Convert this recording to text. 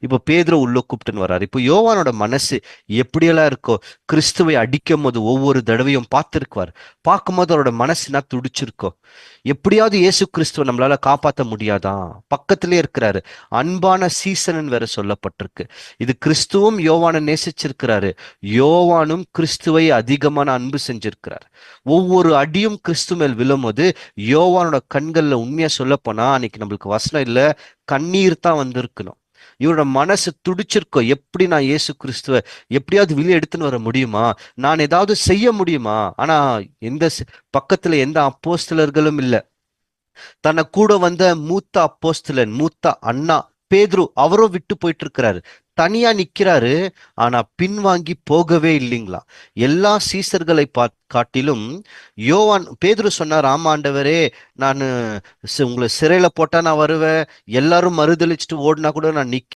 இப்போ பேதுரு உள்ள கூப்பிட்டுன்னு வர்றாரு. இப்போ யோவானோட மனசு எப்படியெல்லாம் இருக்கோ கிறிஸ்துவை அடிக்கும் போது ஒவ்வொரு தடவையும் பார்த்துருக்குவார். பார்க்கும்போது அவரோட மனசுனா துடிச்சிருக்கோ. எப்படியாவது இயேசு கிறிஸ்துவ நம்மளால காப்பாற்ற முடியாதா? பக்கத்திலே இருக்கிறாரு. அன்பான சீசனன் வேற சொல்லப்பட்டிருக்கு. இது கிறிஸ்துவும் யோவானை நேசிச்சிருக்கிறாரு. யோவானும் கிறிஸ்துவை அதிகமான அன்பு செஞ்சிருக்கிறார். ஒவ்வொரு அடியும் கிறிஸ்து மேல் விழும்போது யோவானோட கண்கள்ல உண்மையா சொல்ல போனா அன்னைக்கு நம்மளுக்கு வசனம் இல்ல கண்ணீர் தான் வந்திருக்கணும். இவரோட மனசு துடிச்சிருக்கோ? எப்படி நான் இயேசு கிறிஸ்துவ எப்படியாவது வெளியே எடுத்துன்னு வர முடியுமா? நான் ஏதாவது செய்ய முடியுமா? ஆனா எந்த பக்கத்துல எந்த அப்போஸ்தலர்களும் இல்ல. தன்னை கூட வந்த மூத்த அப்போஸ்தலன் மூத்த அண்ணா பேதுரு அவரும் விட்டு போயிட்டு இருக்கிறாரு தனியா நிக்கிறாரு ஆனா பின்வாங்கி போகவே இல்லைங்களா? எல்லா சீசர்களை பா காட்டிலும் யோவான் பேதுரு சொன்னார் ஆமாண்டவரே நான் உங்களை சிறையில போட்டா நான் வருவேன். எல்லாரும் மறுதளிச்சுட்டு ஓடினா கூட நான் நிக்க